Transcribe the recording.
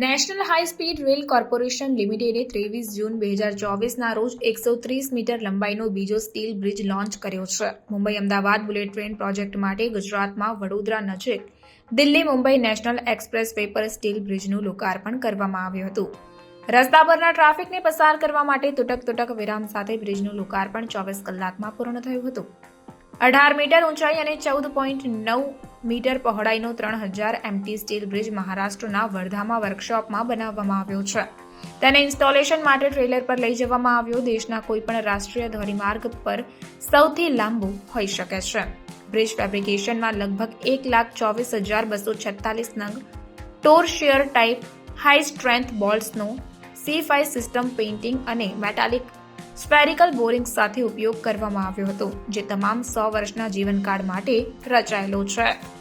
National high speed rail corporation લિમિટેડે ત્રેવીસ જૂન બે હજાર ચોવીસના રોજ એકસો ત્રીસ મીટર લંબાઈનો બીજો સ્ટીલ બ્રિજ લોન્ચ કર્યો છે. Mumbai Ahmedabad bullet train project માટે ગુજરાતમાં વડોદરા નજીક Delhi Mumbai national expressway પર સ્ટીલ બ્રિજનું લોકાર્પણ કરવામાં આવ્યું હતું. રસ્તા પરના ટ્રાફિકને પસાર કરવા માટે તૂટક તૂટક વિરામ સાથે બ્રિજનું લોકાર્પણ ચોવીસ કલાકમાં પૂર્ણ થયું હતું. અઢાર મીટર ઊંચાઈ અને ચૌદ પોઈન્ટ નવ મીટર પહોળાઈનો ત્રણ હજાર એમટી સ્ટીલ બ્રિજ મહારાષ્ટ્રના વર્ધામાં વર્કશોપમાં બનાવવામાં આવ્યો છે. તેને ઇન્સ્ટોલેશન માટે ટ્રેલર પર લઈ જવામાં આવ્યો. દેશના કોઈપણ રાષ્ટ્રીય ધોરીમાર્ગ પર સૌથી લાંબુ હોઈ શકે છે. બ્રિજ ફેબ્રિકેશનમાં લગભગ એક લાખ ચોવીસ હજાર બસો છેતાલીસ નંગ tor shear type high strength બોલ્સનું C five system painting અને મેટાલિક સ્પેરિકલ બોરિંગ સાથે ઉપયોગ કરવામાં આવ્યો હતો, જે તમામ સો વર્ષના જીવનકાળ માટે રચાયેલો છે.